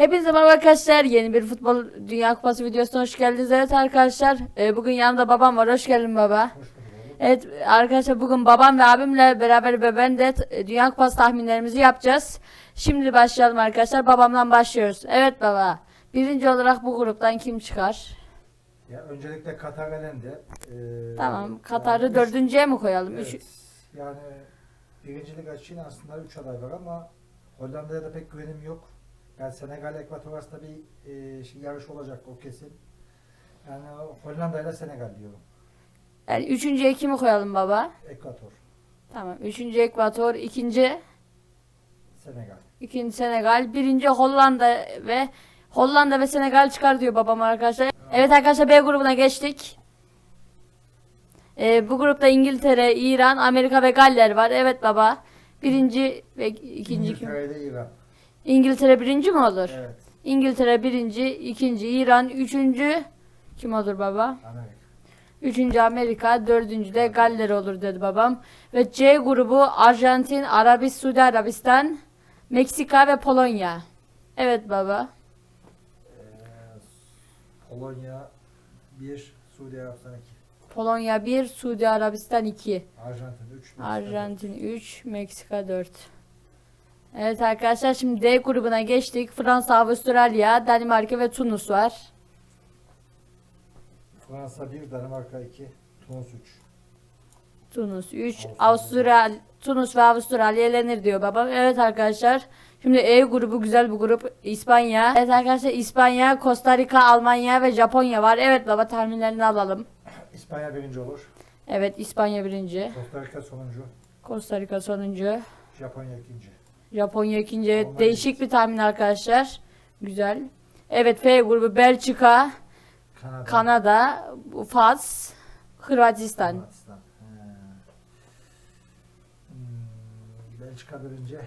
Hepinize merhaba arkadaşlar. Yeni bir futbol Dünya Kupası videosuna hoş geldiniz. Evet arkadaşlar. e, bugün yanımda babam var. Hoş geldin baba. Hoş. Evet arkadaşlar bugün babam ve abimle beraber ve ben de e, Dünya Kupası tahminlerimizi yapacağız. Şimdi başlayalım arkadaşlar. Babamdan başlıyoruz. Evet baba. Birinci olarak bu gruptan kim çıkar? Ya öncelikle Katar elendi. Ee, Tamam. Katar'ı yani üç- dördüncüye mi koyalım? Üç- Evet. Yani birincilik için aslında 3 aday var ama Hollanda'ya da pek güvenim yok. Yani Senegal Ekvator arasında bir e, şey, yarış olacak o kesin. Yani Hollanda ile Senegal diyorum. Yani üçüncüye kimi koyalım baba? Ekvator, Tamam. Üçüncü Ekvator. ikinci Senegal. İkinci Senegal, birinci Hollanda ve Hollanda ve Senegal çıkar diyor babam arkadaşlar. Evet arkadaşlar B grubuna geçtik. Ee, bu grupta İngiltere, İran, Amerika ve Galler var. Evet baba. Birinci ve ikinci kim? İngiltere ile İran. İngiltere birinci mi olur? Evet. İngiltere birinci, ikinci İran, üçüncü kim olur baba? Amerika. Üçüncü Amerika, dördüncü de Galler olur dedi babam. Ve C grubu Arjantin, Arabistan, Suudi Arabistan, Meksika ve Polonya. Evet baba. Ee, Polonya 1, Suudi Arabistan 2. Polonya 1, Suudi Arabistan 2. Arjantin 3, Arjantin 3, Meksika 4. Evet arkadaşlar şimdi D grubuna geçtik. Fransa, Avustralya, Danimarka ve Tunus var. Fransa 1, Danimarka 2, Tunus 3. Tunus 3, Avustralya. Avustral Tunus ve Avustralya elenir diyor babam. Evet arkadaşlar. Şimdi E grubu güzel bir grup. İspanya. Evet arkadaşlar İspanya, Costa Rica, Almanya ve Japonya var. Evet baba tahminlerini alalım. İspanya birinci olur. Evet İspanya birinci. Costa Rica sonuncu. Costa Rica sonuncu. Japonya ikinci. Japonya ikinci. Evet, değişik bir tahmin arkadaşlar. Güzel. Evet F grubu Belçika, Kanada. Kanada, Fas, Hırvatistan. Hırvatistan. He. Hmm, Belçika birinci.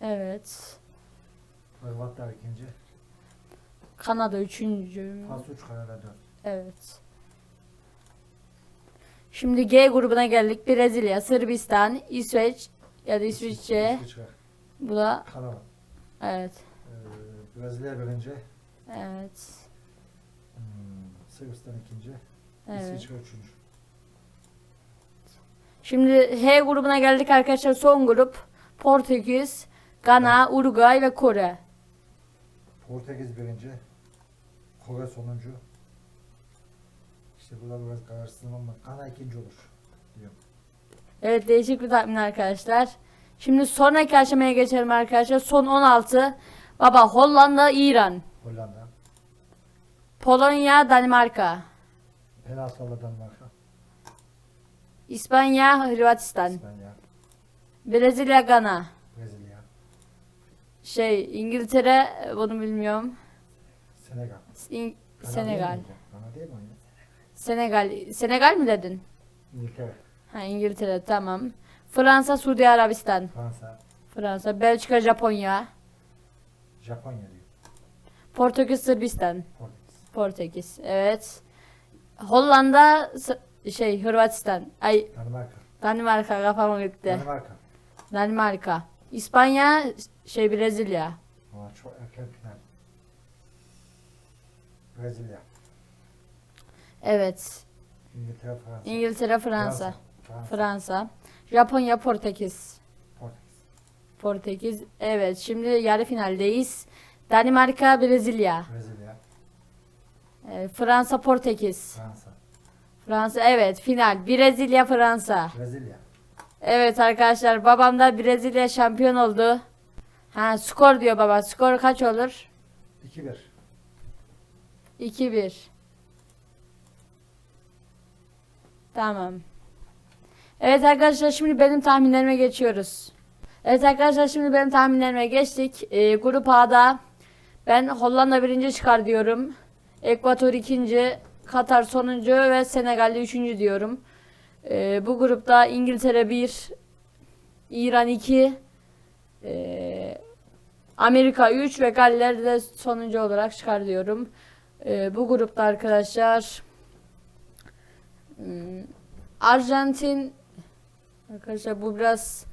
Evet. Hırvatlar ikinci. Kanada üçüncü. Fas 3, Kanada 4. Evet. Şimdi G grubuna geldik. Brezilya, Sırbistan, İsveç ya da İsviçre. İsviçre. Bu da Kanada. evet. Ee, Brezilya birinci. Evet. Hmm, Sırbistan ikinci. Evet. İsviçre üçüncü. Şimdi H grubuna geldik arkadaşlar. Son grup Portekiz, Gana, Uruguay ve Kore. Portekiz birinci. Kore sonuncu. İşte burada biraz kararsızım ama Kana ikinci olur. Diyorum. Evet değişik bir tahmin arkadaşlar. Şimdi sonraki aşamaya geçelim arkadaşlar. Son 16. Baba Hollanda, İran, Hollanda. Polonya, Danimarka, Penaltı alır Danimarka. İspanya, Hırvatistan, İspanya. Brezilya, Gana. Brezilya. Şey İngiltere bunu bilmiyorum. Senegal. İng- Kana Senegal. Değil mi? Kana değil mi? o ya? Senegal. Senegal mi dedin? İngiltere. Ha İngiltere tamam. Fransa, Suudi Arabistan. Fransa. Fransa, Belçika, Japonya. Japonya diyor. Portekiz, Sırbistan. Portekiz. Portekiz. Evet. Hollanda, S- şey Hırvatistan. Ay Danimarka. Danimarka kafama gitti. Danimarka. Danimarka. İspanya, şey Brezilya. Ama çok erken final. Brezilya. Evet. İngiltere, Fransa. İngiltere, Fransa. Fransa. Fransa. Japonya, Portekiz. Portekiz. Portekiz. Evet şimdi yarı finaldeyiz. Danimarka, Brezilya. Brezilya. Ee, Fransa, Portekiz. Fransa. Fransa evet final. Brezilya, Fransa. Brezilya. Evet arkadaşlar babam da Brezilya şampiyon oldu. Ha skor diyor baba. Skor kaç olur? 2-1. 2-1. Tamam. Evet arkadaşlar şimdi benim tahminlerime geçiyoruz. Evet arkadaşlar şimdi benim tahminlerime geçtik. Ee, grup A'da ben Hollanda birinci çıkar diyorum. Ekvator ikinci, Katar sonuncu ve Senegal'de üçüncü diyorum. Ee, bu grupta İngiltere 1, İran 2, ee, Amerika 3 ve Galler de sonuncu olarak çıkar diyorum. Ee, bu grupta arkadaşlar hmm, Arjantin arkadaşlar bu biraz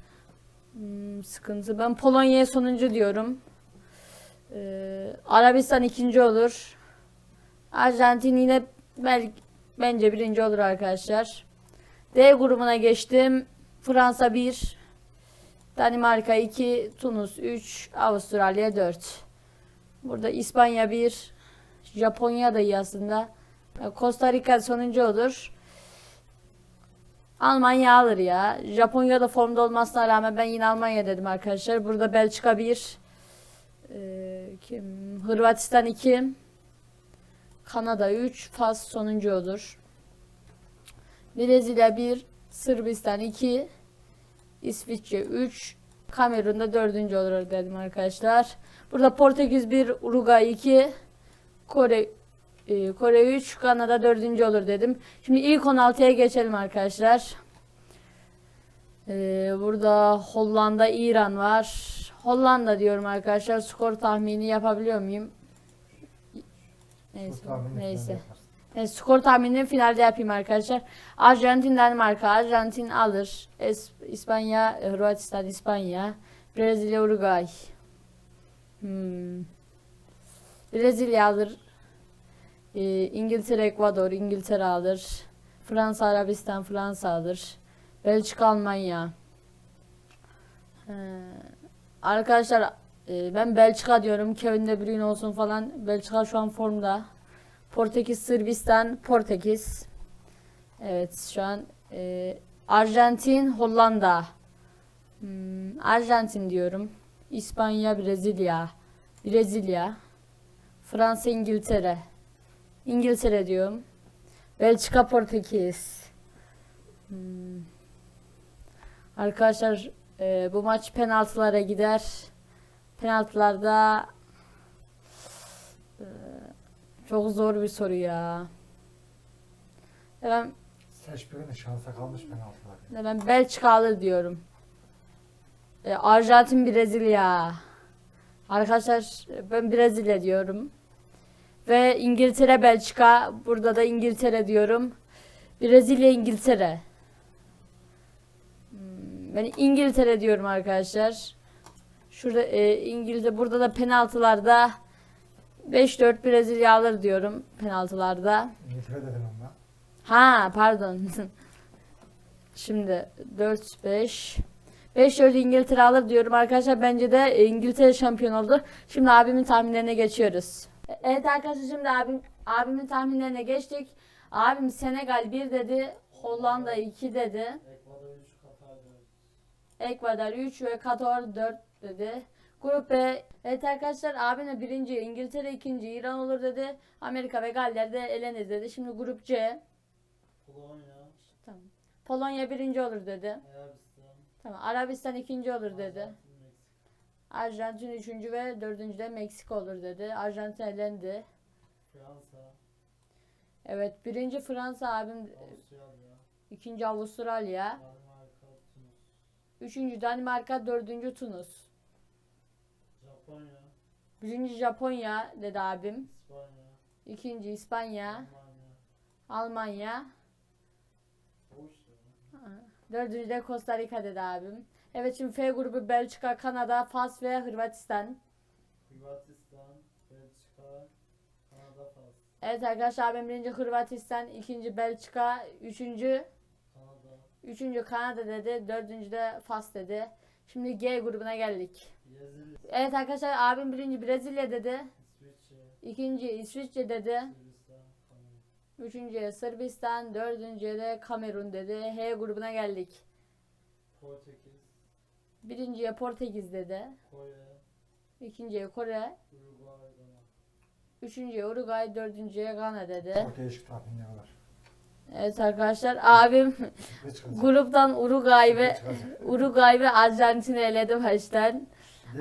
hmm, sıkıntı. Ben Polonya'ya sonuncu diyorum. Ee, Arabistan ikinci olur. Arjantin yine bel bence birinci olur arkadaşlar. D grubuna geçtim. Fransa 1, Danimarka 2, Tunus 3, Avustralya 4. Burada İspanya 1, Japonya da iyi aslında. Costa Rica sonuncu olur. Almanya alır ya. Japonya da formda olmasına rağmen ben yine Almanya dedim arkadaşlar. Burada Belçika 1, ee, kim? Hırvatistan 2, Kanada 3, Fas sonuncu olur. Brezilya 1, Sırbistan 2, İsviçre 3, Kamerun'da 4. olur dedim arkadaşlar. Burada Portekiz 1, Uruguay 2, Kore e, Kore 3, Kanada 4. olur dedim. Şimdi ilk 16'ya geçelim arkadaşlar. Ee, burada Hollanda, İran var. Hollanda diyorum arkadaşlar. Skor tahmini yapabiliyor muyum? Neyse. Neyse. Evet, skor tahminini finalde yapayım arkadaşlar. Arjantin, Danimarka. Arjantin alır. Es- İspanya, Hırvatistan, İspanya. Brezilya, Uruguay. Hmm. Brezilya alır. Ee, İngiltere, Ekvador. İngiltere alır. Fransa, Arabistan, Fransa alır. Belçika, Almanya. Ee, arkadaşlar e, ben Belçika diyorum. Kevin De Bruyne olsun falan. Belçika şu an formda. Portekiz, Sırbistan, Portekiz. Evet şu an e, Arjantin, Hollanda. Hmm, Arjantin diyorum. İspanya, Brezilya. Brezilya. Fransa, İngiltere. İngiltere diyorum. Belçika, Portekiz. Hmm. Arkadaşlar e, bu maç penaltılara gider. Penaltılarda e, çok zor bir soru ya. Ya Ben, Seç birini şansa kalmış penaltılar. ya ben Belçika alır diyorum. E, Arjantin, Brezilya. Arkadaşlar ben Brezilya diyorum. Ve İngiltere, Belçika. Burada da İngiltere diyorum. Brezilya, İngiltere. Hmm, Ben İngiltere diyorum arkadaşlar. Şurada e, İngiltere burada da penaltılarda 5-4 Brezilya alır diyorum penaltılarda. İngiltere dedim ama. Ha pardon. Şimdi 4 5 5 4 İngiltere alır diyorum arkadaşlar. Bence de İngiltere şampiyon oldu. Şimdi abimin tahminlerine geçiyoruz. Evet arkadaşlar şimdi abim abimin tahminlerine geçtik. Abim Senegal 1 dedi. Hollanda 2 dedi. Ekvador 3, Katar 4. Ekvador 3 ve Katar 4 dedi. Grup B. Evet arkadaşlar abimle birinci İngiltere ikinci İran olur dedi. Amerika ve Galler de elenir dedi. Şimdi grup C. Polonya, Tamam. Polonya birinci olur dedi. Arabistan, Tamam. Arabistan ikinci olur dedi. Arjantin, Meksika, Arjantin üçüncü ve dördüncü de Meksika olur dedi. Arjantin elendi. Fransa, Evet. Birinci Fransa abim. Avustralya, ikinci Avustralya. Danimarka, Tunus, Üçüncü Danimarka. Dördüncü Tunus. Japonya, Birinci Japonya dedi abim. İspanya, İkinci İspanya. Almanya. Almanya. Dördüncü de Costa Rica dedi abim. Evet şimdi F grubu Belçika, Kanada, Fas ve Hırvatistan. Hırvatistan, Belçika, Kanada, Fas, Evet arkadaşlar abim birinci Hırvatistan, ikinci Belçika, üçüncü Kanada, Üçüncü Kanada dedi. Dördüncü de Fas dedi. Şimdi G grubuna geldik. Brezilya, Evet arkadaşlar abim birinci Brezilya dedi. İsviçre, İkinci İsviçre dedi. Sırbistan, Kamerun, Üçüncüye Sırbistan. Dördüncüye de Kamerun dedi. H grubuna geldik. Portekiz, Birinciye Portekiz dedi. Kore, İkinciye Kore. Uruguay. Üçüncüye Uruguay. Dörtüncüye Gana dedi. Çok değişik tahminler var. Evet arkadaşlar abim gruptan Uruguay ve? Uruguay ve Arjantin'i eledi baştan.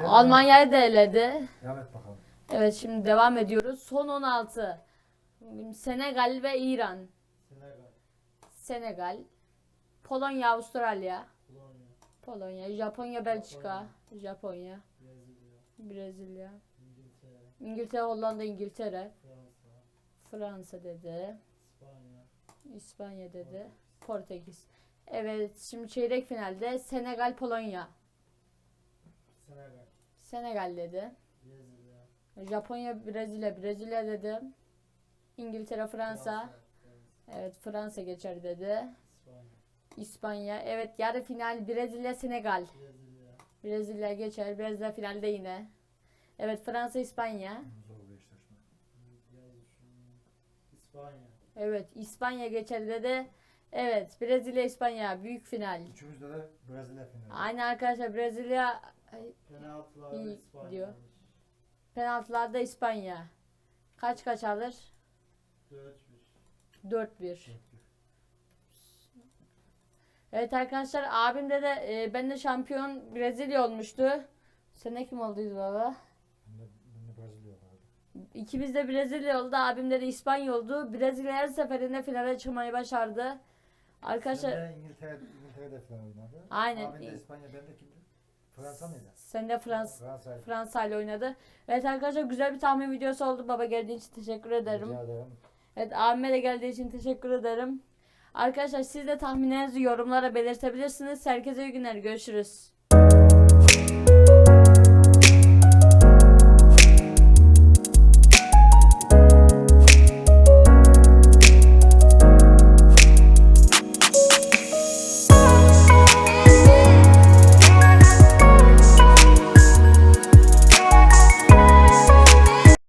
Almanya'yı da eledi. Devam et bakalım. Evet şimdi devam ediyoruz. Son 16. Senegal ve İran. Senegal, Senegal. Polonya, Avustralya. Polonya, Japonya, Belçika. Japonya, Brezilya, Brezilya. İngiltere, İngiltere, Hollanda, İngiltere. Fransa, Fransa dedi. İspanya, İspanya dedi. Portekiz. Evet şimdi çeyrek finalde Senegal, Polonya. Senegal, Senegal dedi. Brezilya, Japonya, Brezilya, Brezilya dedim. İngiltere, Fransa. Evet. Evet Fransa geçer dedi. İspanya. İspanya. Evet yarı final Brezilya, Senegal. Brezilya. Brezilya geçer. Brezilya finalde yine. Evet Fransa, İspanya. Zor bir eşleşme. Biraz düşünüyorum. İspanya. Evet İspanya geçer dedi. Evet Brezilya, İspanya büyük final. Üçümüzde de Brezilya finali. Aynı arkadaşlar Brezilya Penaltılarda İspanya. diyor. penaltılarda İspanya. Kaç kaç alır? 4-1. 4-1. Evet arkadaşlar abimde de e, ben de şampiyon Brezilya olmuştu. Sene kim olduydu baba? Ben de, ben de Brezilya vardı. İkimiz de Brezilya oldu. Abimde de İspanya oldu. Brezilya her seferinde finale çıkmayı başardı. Arkadaşlar Sen de İngiltere, İngiltere'de final oynadı. Aynen. Abin de İspanya, ben de kimdi? Fransa mıydı? sen de Fransa Fransa. Fransa ile oynadı. Evet arkadaşlar güzel bir tahmin videosu oldu. Baba geldiğin için teşekkür ederim. Rica ederim. Evet abime de geldiği için teşekkür ederim. Arkadaşlar siz de tahminlerinizi yorumlara belirtebilirsiniz. Herkese iyi günler. Görüşürüz.